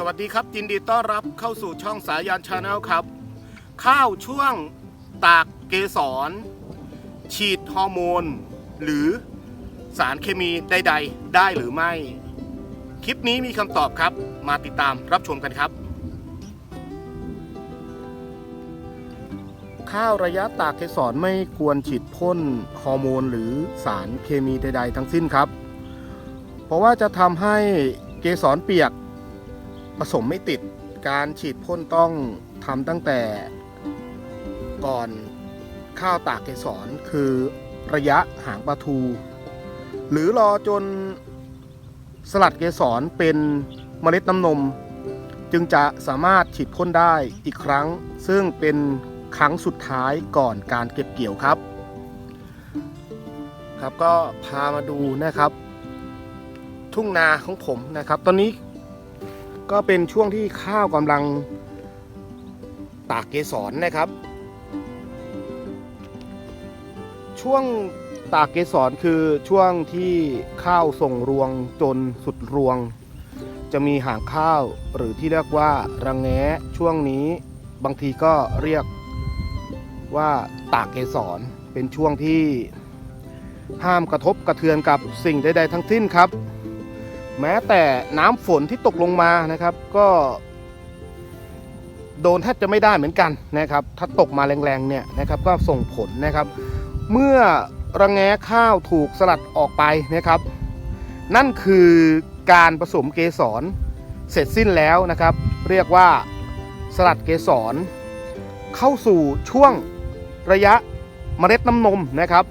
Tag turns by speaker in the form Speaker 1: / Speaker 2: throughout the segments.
Speaker 1: สวัสดีครับยินดีต้อนรับเข้าสู่ช่องสายานชาแนลครับ ข้าวช่วงตากเกสร ฉีดฮอร์โมน หรือสารเคมีใดๆ ได้หรือไม่ คลิปนี้มีคำตอบครับ มาติดตามรับชมกันครับ ข้าวระยะตากเกสรไม่ควรฉีดพ่นฮอร์โมน หรือสารเคมีใด ๆ ทั้งสิ้นครับ เพราะว่าจะทำให้เกสรเปียก ผสมไม่ติดการฉีดพ่นต้องทำตั้งแต่ก่อนข้าวตากเกสรคือระยะหางปลาทู หรือรอจนสลัดเกสรเป็นเมล็ดน้ำนม จึงจะสามารถฉีดพ่นได้อีกครั้ง ซึ่งเป็นครั้งสุดท้ายก่อนการเก็บเกี่ยวครับ ครับก็พามาดูนะครับ ทุ่งนาของผมนะครับ ตอนนี้ ก็เป็นช่วงที่ข้าวกำลังตากเกสรนะครับ ช่วงตากเกสรคือช่วงที่ข้าวส่งรวงจนสุดรวง จะมีหางข้าวหรือที่เรียกว่ารังแง้ช่วงนี้บางทีก็เรียกว่าตากเกสรเป็นช่วงที่ห้ามกระทบกระเทือนกับสิ่งใดๆทั้งสิ้นครับ แม้แต่น้ำฝนที่ตกลงมานะครับ ก็ โดนแทบจะไม่ได้เหมือนกันนะครับ ถ้าตกมาแรงๆเนี่ยนะครับ ก็ส่งผลนะครับ เมื่อระแงข้าวถูกสลัดออกไปนะครับ นั่นคือการผสมเกสรเสร็จสิ้นแล้วนะครับ เรียกว่าสลัดเกสรเข้าสู่ช่วงระยะเมล็ดน้ำนมนะครับ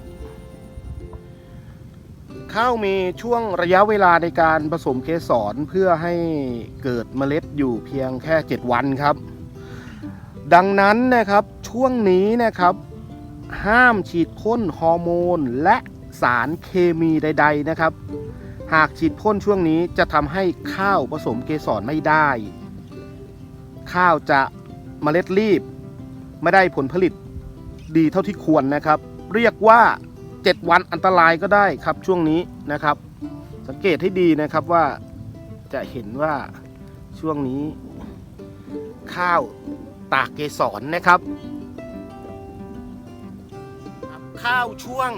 Speaker 1: ข้าวมีช่วงระยะเวลาในการผสมเกสรเพื่อให้เกิดเมล็ดอยู่เพียงแค่ 7 วันครับ ดังนั้นนะครับช่วงนี้นะครับ ห้ามฉีดพ่นฮอร์โมนและสารเคมีใด ๆนะครับ หากฉีดพ่นช่วงนี้จะทำให้ข้าวผสมเกสรไม่ได้ ข้าวจะเมล็ดรีบ ไม่ได้ผลผลิตดีเท่าที่ควรนะครับ เรียกว่า 7 วันอันตรายก็ได้ครับช่วงนี้นะครับ สังเกตให้ดีนะครับว่าจะเห็นว่าช่วงนี้ ข้าวตากเกสรนะครับ ข้าวช่วง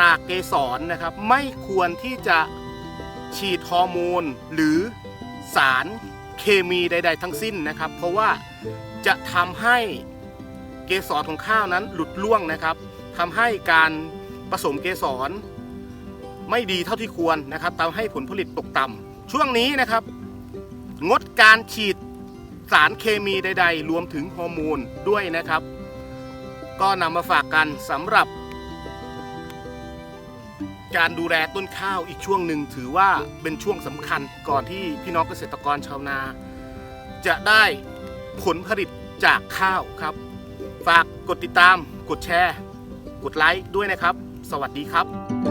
Speaker 1: ตากเกสรนะครับ ไม่ควรที่จะฉีดฮอร์โมนหรือสารเคมีใด ๆ ทั้งสิ้นนะครับ เพราะว่าจะทำให้เกสรของข้าวนั้นหลุดร่วงนะครับ ทำให้การผสมเกสรไม่ดีเท่าที่ควรนะครับทำให้ผลผลิตตกต่ำช่วงนี้นะครับ งดการฉีดสารเคมีใด ๆ รวมถึงฮอร์โมนด้วยนะครับ ก็นำมาฝากกันสำหรับ การดูแลต้นข้าวอีกช่วงหนึ่งถือว่าเป็นช่วงสำคัญก่อนที่พี่น้องเกษตรกรชาวนา จะได้ผลผลิตจากข้าวครับ ฝากกดติดตามกดแชร์ กดไลค์ด้วยนะครับ สวัสดีครับ